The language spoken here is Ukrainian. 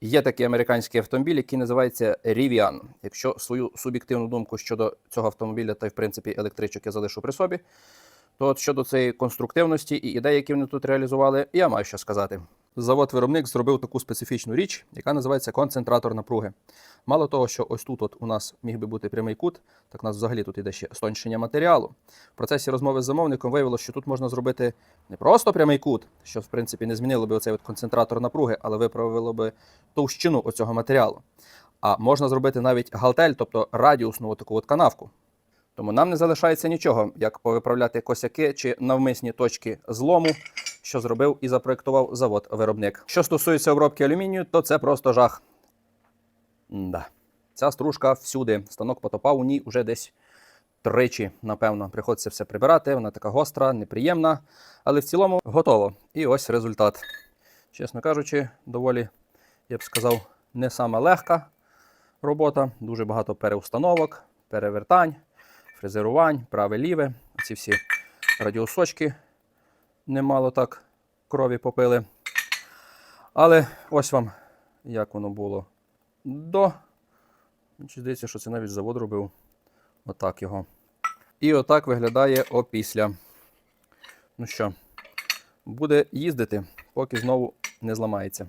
Є такий американський автомобіль, який називається Rivian. Якщо свою суб'єктивну думку щодо цього автомобіля, та в принципі електричок я залишу при собі, то от щодо цієї конструктивності і ідей, які вони тут реалізували, я маю що сказати. Завод-виробник зробив таку специфічну річ, яка називається концентратор напруги. Мало того, що ось тут от у нас міг би бути прямий кут, так у нас взагалі тут іде ще стончення матеріалу. В процесі розмови з замовником виявилося, що тут можна зробити не просто прямий кут, що в принципі не змінило би оцей от концентратор напруги, але виправило би товщину оцього матеріалу. А можна зробити навіть галтель, тобто радіусну таку от канавку. Тому нам не залишається нічого, як повиправляти косяки чи навмисні точки злому, що зробив і запроектував завод-виробник. Що стосується обробки алюмінію, то це просто жах. Да. Ця стружка всюди. Станок потопав у ній уже десь тричі, напевно. Приходиться все прибирати. Вона така гостра, неприємна, але в цілому готово. І ось результат. Чесно кажучи, доволі, я б сказав, не сама легка робота. Дуже багато переустановок, перевертань, фрезерувань, праве-ліве. Ці всі радіосочки немало так крові попили. Але ось вам як воно було до. Чи здається, що це навіть завод робив. Отак його. І отак виглядає опісля. Ну що, буде їздити, поки знову не зламається.